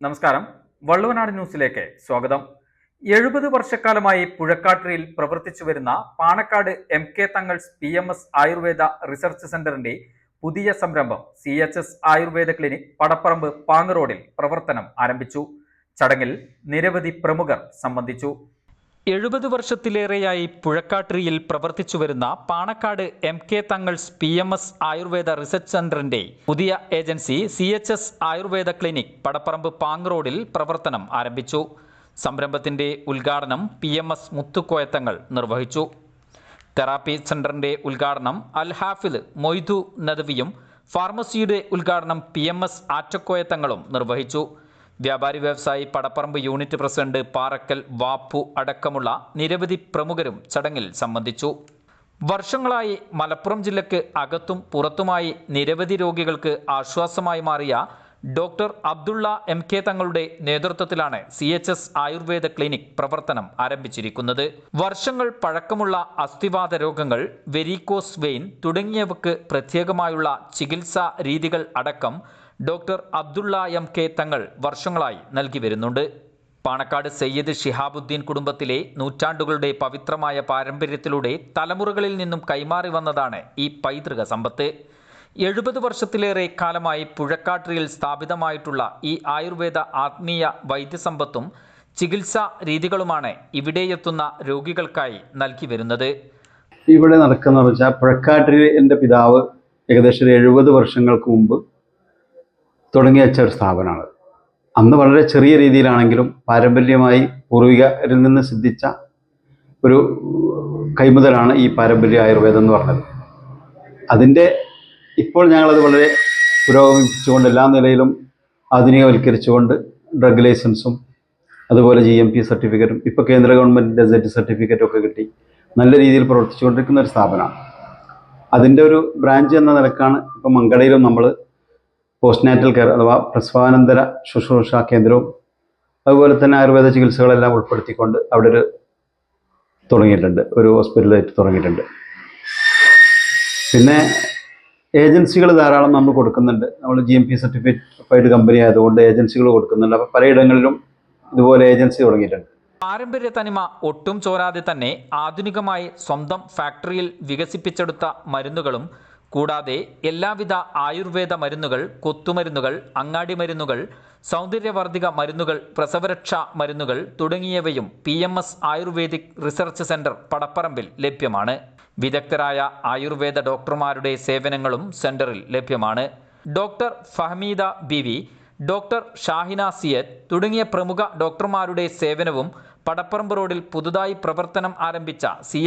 നമസ്കാരം. വള്ളുവനാട് ന്യൂസിലേക്ക് സ്വാഗതം. എഴുപത് വർഷക്കാലമായി പുഴക്കാട്ടിൽ പ്രവർത്തിച്ചു വരുന്ന Panakkad M K Thangals P M S Ayurveda research സെന്ററിന്റെ പുതിയ സംരംഭം C H S Ayurveda clinic Padapparamba പാങ്ങറോഡിൽ പ്രവർത്തനം ആരംഭിച്ചു. ചടങ്ങിൽ നിരവധി പ്രമുഖർ സംബന്ധിച്ചു. എഴുപത് വർഷത്തിലേറെയായി പുഴക്കാട്ടിരിയിൽ പ്രവർത്തിച്ചു വരുന്ന Panakkad M K Thangals P M S Ayurveda research സെന്ററിന്റെ പുതിയ agency C H S Ayurveda clinic Padapparamba Pang റോഡിൽ പ്രവർത്തനം ആരംഭിച്ചു. സംരംഭത്തിന്റെ ഉദ്ഘാടനം പി എം എസ് മുത്തുക്കോയത്തങ്ങൾ നിർവഹിച്ചു. തെറാപ്പി സെന്ററിന്റെ ഉദ്ഘാടനം അൽ ഹാഫിദ് മൊയ്തു നദവിയും ഫാർമസിയുടെ ഉദ്ഘാടനം പി എം എസ് ആറ്റക്കോയത്തങ്ങളും നിർവഹിച്ചു. വ്യാപാരി വ്യവസായി പടപ്പറമ്പ് യൂണിറ്റ് പ്രസിഡന്റ് പാറക്കൽ വാപ്പു അടക്കമുള്ള നിരവധി പ്രമുഖരും ചടങ്ങിൽ സംബന്ധിച്ചു. വർഷങ്ങളായി മലപ്പുറം ജില്ലയ്ക്ക് അകത്തും പുറത്തുമായി നിരവധി രോഗികൾക്ക് ആശ്വാസമായി മാറിയ ഡോക്ടർ അബ്ദുള്ള എം കെ തങ്ങളുടെ നേതൃത്വത്തിലാണ് C H S Ayurveda clinic പ്രവർത്തനം ആരംഭിച്ചിരിക്കുന്നത്. വർഷങ്ങൾ പഴക്കമുള്ള അസ്ഥിവാത രോഗങ്ങൾ വെരിക്കോസ് വെയിൻ തുടങ്ങിയവക്ക് പ്രത്യേകമായുള്ള ചികിത്സാ രീതികൾ അടക്കം ഡോക്ടർ അബ്ദുള്ള എം കെ തങ്ങൾ വർഷങ്ങളായി നൽകി വരുന്നുണ്ട്. പാണക്കാട് സയ്യിദ് ഷിഹാബുദ്ദീൻ കുടുംബത്തിലെ നൂറ്റാണ്ടുകളുടെ പവിത്രമായ പാരമ്പര്യത്തിലൂടെ തലമുറകളിൽ നിന്നും കൈമാറി വന്നതാണ് ഈ പൈതൃക സമ്പത്ത്. എഴുപത് വർഷത്തിലേറെ കാലമായി പുഴക്കാട്ടിയിൽ സ്ഥാപിതമായിട്ടുള്ള ഈ ആയുർവേദ ആത്മീയ വൈദ്യസമ്പത്തും ചികിത്സാ രീതികളുമാണ് ഇവിടെയെത്തുന്ന രോഗികൾക്കായി നൽകി വരുന്നത്. ഇവിടെ നടക്കുന്ന വെച്ചാൽ പുഴക്കാട്ടിൽ എന്റെ പിതാവ് ഏകദേശം എഴുപത് വർഷങ്ങൾക്ക് മുമ്പ് തുടങ്ങി വെച്ച ഒരു സ്ഥാപനമാണ്. അന്ന് വളരെ ചെറിയ രീതിയിലാണെങ്കിലും പാരമ്പര്യമായി പൂർവികരിൽ നിന്ന് സിദ്ധിച്ച ഒരു കൈമുതലാണ് ഈ പാരമ്പര്യ ആയുർവേദം എന്ന് പറഞ്ഞത്. അതിന്റെ ഇപ്പോൾ ഞങ്ങളത് വളരെ പുരോഗമിപ്പിച്ചുകൊണ്ട് എല്ലാ നിലയിലും ആധുനികവൽക്കരിച്ചുകൊണ്ട് ഡ്രഗ് ലൈസൻസും അതുപോലെ ജി എം പി സർട്ടിഫിക്കറ്റും ഇപ്പോൾ കേന്ദ്ര ഗവൺമെന്റിന്റെ സെറ്റ് സർട്ടിഫിക്കറ്റും ഒക്കെ കിട്ടി. നല്ല രീതിയിൽ പ്രവർത്തിച്ചുകൊണ്ടിരിക്കുന്ന ഒരു സ്ഥാപനമാണ്. അതിന്റെ ഒരു ബ്രാഞ്ച് എന്ന നിലക്കാണ് ഇപ്പോൾ മങ്കടയിലും നമ്മൾ പോസ്റ്റ് നാറ്റൽ കെയർ അഥവാ പ്രസവാനന്തര ശുശ്രൂഷ കേന്ദ്രവും അതുപോലെ തന്നെ ആയുർവേദ ചികിത്സകളെല്ലാം ഉൾപ്പെടുത്തിക്കൊണ്ട് അവിടെ ഒരു തുടങ്ങിയിട്ടുണ്ട് ഒരു ഹോസ്പിറ്റലായിട്ട് തുടങ്ങിയിട്ടുണ്ട്. പിന്നെ ഏജൻസികൾ ധാരാളം നമ്മൾ കൊടുക്കുന്നുണ്ട്. നമ്മൾ G M P certified company ആയതുകൊണ്ട് ഏജൻസികൾ കൊടുക്കുന്നുണ്ട്. അപ്പോൾ പലയിടങ്ങളിലും ഇതുപോലെ ഏജൻസി തുടങ്ങിയിട്ടുണ്ട്. പാരമ്പര്യ തനിമ ഒട്ടും ചോരാതെ തന്നെ ആധുനികമായി സ്വന്തം ഫാക്ടറിയിൽ വികസിപ്പിച്ചെടുത്ത മരുന്നുകളും കൂടാതെ എല്ലാവിധ ആയുർവേദ മരുന്നുകൾ കൊത്തുമരുന്നുകൾ അങ്ങാടി മരുന്നുകൾ സൗന്ദര്യവർദ്ധിക മരുന്നുകൾ പ്രസവരക്ഷാ മരുന്നുകൾ തുടങ്ങിയവയും P M S Ayurvedic research centre പടപ്പറമ്പിൽ ലഭ്യമാണ്. വിദഗ്ധരായ ആയുർവേദ ഡോക്ടർമാരുടെ സേവനങ്ങളും സെന്ററിൽ ലഭ്യമാണ്. ഡോക്ടർ ഫഹമീദ ബിവി ഡോക്ടർ ഷാഹിന സിയദ് തുടങ്ങിയ പ്രമുഖ ഡോക്ടർമാരുടെ സേവനവും പടപ്പറമ്പ് റോഡിൽ പുതുതായി പ്രവർത്തനം ആരംഭിച്ച സി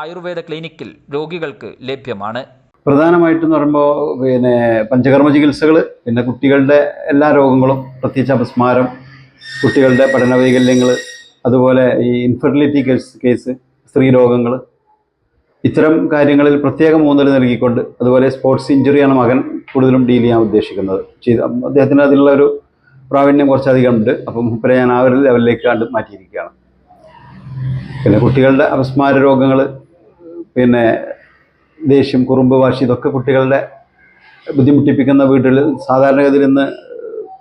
ആയുർവേദ ക്ലിനിക്കിൽ രോഗികൾക്ക് ലഭ്യമാണ്. പ്രധാനമായിട്ടും എന്ന് പറയുമ്പോൾ പിന്നെ പഞ്ചകർമ്മ ചികിത്സകൾ പിന്നെ കുട്ടികളുടെ എല്ലാ രോഗങ്ങളും പ്രത്യേകിച്ച് അപസ്മാരം കുട്ടികളുടെ പഠന വൈകല്യങ്ങൾ അതുപോലെ ഈ ഇൻഫെർട്ടിലിറ്റി കേസ് കേസ് സ്ത്രീ രോഗങ്ങൾ ഇത്തരം കാര്യങ്ങളിൽ പ്രത്യേക ഊന്നൽ നൽകിക്കൊണ്ട് അതുപോലെ സ്പോർട്സ് ഇഞ്ചുറിയാണ് മകൻ കൂടുതലും ഡീൽ ചെയ്യാൻ ഉദ്ദേശിക്കുന്നത്. ചെയ്ത് അദ്ദേഹത്തിന് അതിനുള്ള ഒരു പ്രാവീണ്യം കുറച്ചധികം ഉണ്ട്. അപ്പം മുപ്പരെ ഞാൻ ആ ഒരു ലെവലിലേക്ക് കണ്ട് മാറ്റിയിരിക്കുകയാണ്. പിന്നെ കുട്ടികളുടെ അപസ്മാര രോഗങ്ങൾ പിന്നെ ദേഷ്യം കുറുമ്പ് വാശി ഇതൊക്കെ കുട്ടികളുടെ ബുദ്ധിമുട്ടിപ്പിക്കുന്ന വീട്ടിൽ സാധാരണഗതിയിൽ ഇന്ന്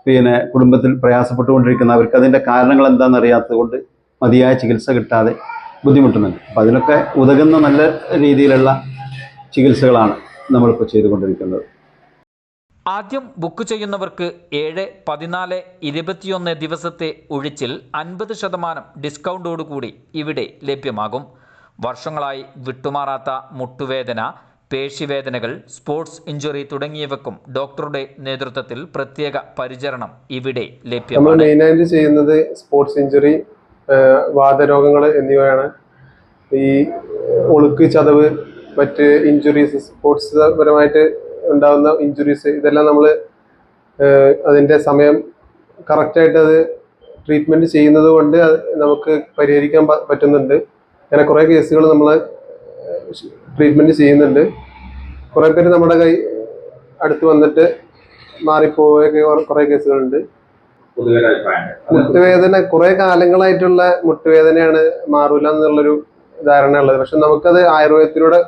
പിന്നെ കുടുംബത്തിൽ പ്രയാസപ്പെട്ടുകൊണ്ടിരിക്കുന്ന അവർക്ക് അതിന്റെ കാരണങ്ങൾ എന്താണെന്ന് അറിയാത്തത് കൊണ്ട് മതിയായ ചികിത്സ കിട്ടാതെ ബുദ്ധിമുട്ടുന്നുണ്ട്. അപ്പം അതിനൊക്കെ ഉതകുന്ന നല്ല രീതിയിലുള്ള ചികിത്സകളാണ് നമ്മളിപ്പോൾ ചെയ്തുകൊണ്ടിരിക്കുന്നത്. ആദ്യം ബുക്ക് ചെയ്യുന്നവർക്ക് ഏഴ് പതിനാല് ഇരുപത്തിയൊന്ന് ദിവസത്തെ ഒഴിച്ചിൽ അൻപത് ശതമാനം ഡിസ്കൗണ്ടോടുകൂടി ഇവിടെ ലഭ്യമാകും. വർഷങ്ങളായി വിട്ടുമാറാത്ത മുട്ടുവേദന പേശിവേദനകൾ സ്പോർട്സ് ഇഞ്ചുറി തുടങ്ങിയവക്കും ഡോക്ടറുടെ നേതൃത്വത്തിൽ പ്രത്യേക പരിചരണം ഇവിടെ ലഭ്യമാണ്. മെയിനായിട്ട് ചെയ്യുന്നത് സ്പോർട്സ് ഇഞ്ചുറി വാതരോഗങ്ങൾ എന്നിവയാണ്. ഈ ഒളുക്ക് ചതവ് മറ്റ് ഇഞ്ചുറീസ് സ്പോർട്സ് പരമായിട്ട് ഉണ്ടാകുന്ന ഇഞ്ചുറീസ് ഇതെല്ലാം നമ്മൾ അതിന്റെ സമയം കറക്റ്റായിട്ട് അത് ട്രീറ്റ്മെന്റ് ചെയ്യുന്നത് കൊണ്ട് നമുക്ക് പരിഹരിക്കാൻ പറ്റുന്നുണ്ട്. അങ്ങനെ കുറേ കേസുകൾ നമ്മൾ ട്രീറ്റ്മെന്റ് ചെയ്യുന്നുണ്ട്. കുറേ പേര് നമ്മുടെ കൈ അടുത്ത് വന്നിട്ട് മാറിപ്പോയ കുറേ കേസുകളുണ്ട്. മുട്ടുവേദന കുറെ കാലങ്ങളായിട്ടുള്ള മുട്ടുവേദനയാണ് മാറൂല എന്നുള്ളൊരു ധാരണ ഉള്ളത്. പക്ഷെ നമുക്കത് ആയുർവേദത്തിലൂടെ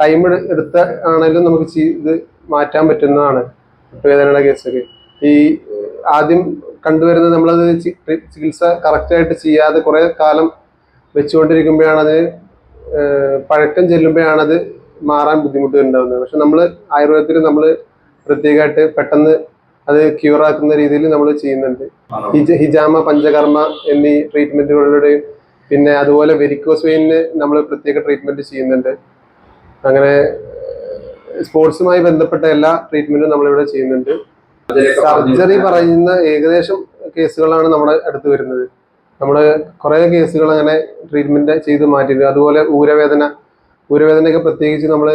ടൈം എടുത്ത ആണെങ്കിലും നമുക്ക് ചെയ്ത് മാറ്റാൻ പറ്റുന്നതാണ് മുട്ടുവേദനയുടെ കേസൊക്കെ. ഈ ആദ്യം കണ്ടുവരുന്നത് നമ്മളത് ചികിത്സ കറക്റ്റായിട്ട് ചെയ്യാതെ കുറേ കാലം വെച്ചുകൊണ്ടിരിക്കുമ്പോഴാണത് ഏഹ് പഴക്കം ചെല്ലുമ്പോഴാണത് മാറാൻ ബുദ്ധിമുട്ട് ഉണ്ടാകുന്നത് പക്ഷെ നമ്മൾ ആയുർവേദത്തിൽ നമ്മൾ പ്രത്യേകമായിട്ട് പെട്ടെന്ന് അത് ക്യൂറാക്കുന്ന രീതിയിൽ നമ്മൾ ചെയ്യുന്നുണ്ട്. ഹിജ- ഹിജാമ പഞ്ചകർമ്മ എന്നീ ട്രീറ്റ്മെന്റുകളുടെയും പിന്നെ അതുപോലെ വെരിക്കോസ് വെയിനിന് നമ്മൾ പ്രത്യേക ട്രീറ്റ്മെന്റ് ചെയ്യുന്നുണ്ട്. അങ്ങനെ സ്പോർട്സുമായി ബന്ധപ്പെട്ട എല്ലാ ട്രീറ്റ്മെന്റും നമ്മളിവിടെ ചെയ്യുന്നുണ്ട്. സർജറി പറയുന്ന ഏകദേശം കേസുകളാണ് നമ്മുടെ അടുത്ത് വരുന്നത്. നമ്മൾ കുറേ കേസുകൾ അങ്ങനെ ട്രീറ്റ്മെന്റ് ചെയ്ത് മാറ്റിയിട്ടുണ്ട്. അതുപോലെ ഊരവേദന ഊരവേദനയൊക്കെ പ്രത്യേകിച്ച് നമ്മൾ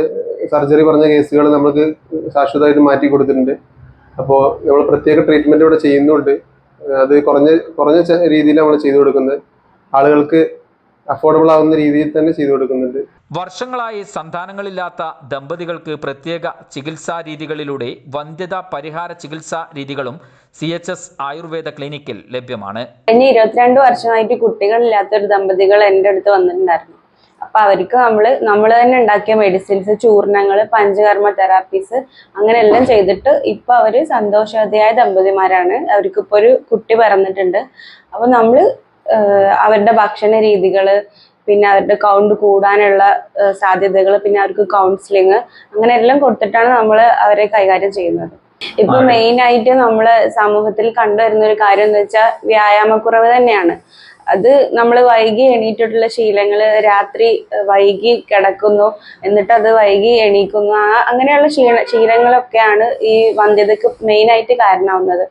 സർജറി പറഞ്ഞ കേസുകൾ നമ്മൾക്ക് ശാശ്വതമായിട്ട് മാറ്റി കൊടുത്തിട്ടുണ്ട്. അപ്പോൾ നമ്മൾ പ്രത്യേക ട്രീറ്റ്മെന്റ് ഇവിടെ ചെയ്യുന്നുണ്ട്. അത് കുറഞ്ഞ കുറഞ്ഞ രീതിയിൽ നമ്മൾ ചെയ്തു കൊടുക്കുന്നത്. ആളുകൾക്ക് അഫോർഡബിൾ ആവുന്ന രീതിയിൽ തന്നെ ചെയ്തു കൊടുക്കുന്നുണ്ട്. വർഷങ്ങളായി സന്താനങ്ങളില്ലാത്ത ദമ്പതികൾക്ക് പ്രത്യേക ചികിത്സാ രീതികളിലൂടെ വന്ധ്യത പരിഹാര ചികിത്സാ രീതികളും സി എച്ച് എസ് ആയുർവേദ ക്ലിനിക്കിൽ ലഭ്യമാണ്. കഴിഞ്ഞ ഇരുപത്തിരണ്ട് വർഷമായിട്ട് കുട്ടികളില്ലാത്തൊരു ദമ്പതികൾ എന്റെ അടുത്ത് വന്നിട്ടുണ്ടായിരുന്നു. അപ്പൊ അവർക്ക് നമ്മൾ നമ്മൾ തന്നെ ഉണ്ടാക്കിയ മെഡിസിൻസ് ചൂർണങ്ങൾ പഞ്ചകർമ്മ തെറാപ്പീസ് അങ്ങനെ എല്ലാം ചെയ്തിട്ട് ഇപ്പൊ അവർ സന്തോഷവതിയായ ദമ്പതിമാരാണ്. അവർക്ക് ഇപ്പൊ ഒരു കുട്ടി പറന്നിട്ടുണ്ട്. അപ്പൊ നമ്മൾ അവരുടെ ഭക്ഷണ രീതികൾ പിന്നെ അവരുടെ കൗണ്ട് കൂടാനുള്ള സാധ്യതകൾ പിന്നെ അവർക്ക് കൗൺസിലിങ് അങ്ങനെ എല്ലാം കൊടുത്തിട്ടാണ് നമ്മൾ അവരെ കൈകാര്യം ചെയ്യുന്നത്. ഇപ്പൊ മെയിൻ ആയിട്ട് നമ്മൾ സമൂഹത്തിൽ കണ്ടുവരുന്ന ഒരു കാര്യം എന്ന് വെച്ചാൽ വ്യായാമക്കുറവ് തന്നെയാണ്. അത് നമ്മൾ വൈകി എണീറ്റിട്ടുള്ള ശീലങ്ങൾ രാത്രി വൈകി കിടക്കുന്നു എന്നിട്ട് അത് വൈകി എണീക്കുന്നു. ആ അങ്ങനെയുള്ള ശീല ശീലങ്ങളൊക്കെയാണ് ഈ വന്ധ്യതയ്ക്ക് മെയിൻ ആയിട്ട് കാരണമാവുന്നത്.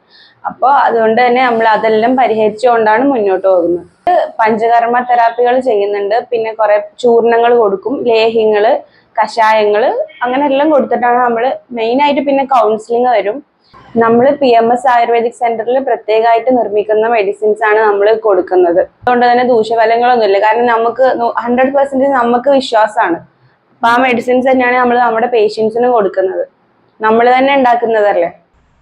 അപ്പോൾ അതുകൊണ്ട് തന്നെ നമ്മൾ അതെല്ലാം പരിഹരിച്ചുകൊണ്ടാണ് മുന്നോട്ട് പോകുന്നത്. പഞ്ചകർമ്മ തെറാപ്പികൾ ചെയ്യുന്നുണ്ട്. പിന്നെ കുറെ ചൂർണങ്ങൾ കൊടുക്കും ലേഹ്യങ്ങൾ കഷായങ്ങൾ അങ്ങനെ എല്ലാം കൊടുത്തിട്ടാണ് നമ്മൾ മെയിൻ ആയിട്ട് പിന്നെ കൗൺസിലിംഗ് വരും. നമ്മൾ പി എം എസ് ആയുർവേദിക് സെന്ററിൽ പ്രത്യേകമായിട്ട് നിർമ്മിക്കുന്ന മെഡിസിൻസ് ആണ് നമ്മൾ കൊടുക്കുന്നത്. അതുകൊണ്ട് തന്നെ ദൂഷ്യഫലങ്ങളൊന്നുമില്ല. കാരണം നമുക്ക് ഹൺഡ്രഡ് പെർസെന്റേജ് നമുക്ക് വിശ്വാസമാണ്. അപ്പൊ ആ മെഡിസിൻസ് തന്നെയാണ് നമ്മൾ നമ്മുടെ പേഷ്യൻസിന് കൊടുക്കുന്നത്. നമ്മൾ തന്നെ ഉണ്ടാക്കുന്നതല്ലേ?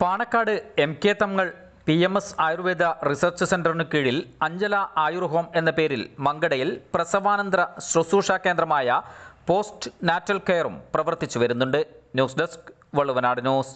Panakkad M K Thangal P M S Ayurveda research സെന്ററിന് കീഴിൽ അഞ്ചല ആയുർഹോം എന്ന പേരിൽ മങ്കടയിൽ പ്രസവാനന്തര ശുശ്രൂഷ കേന്ദ്രമായ പോസ്റ്റ് നാറ്റൽ കെയറും പ്രവർത്തിച്ചു വരുന്നുണ്ട്. News desk Valluvanad news.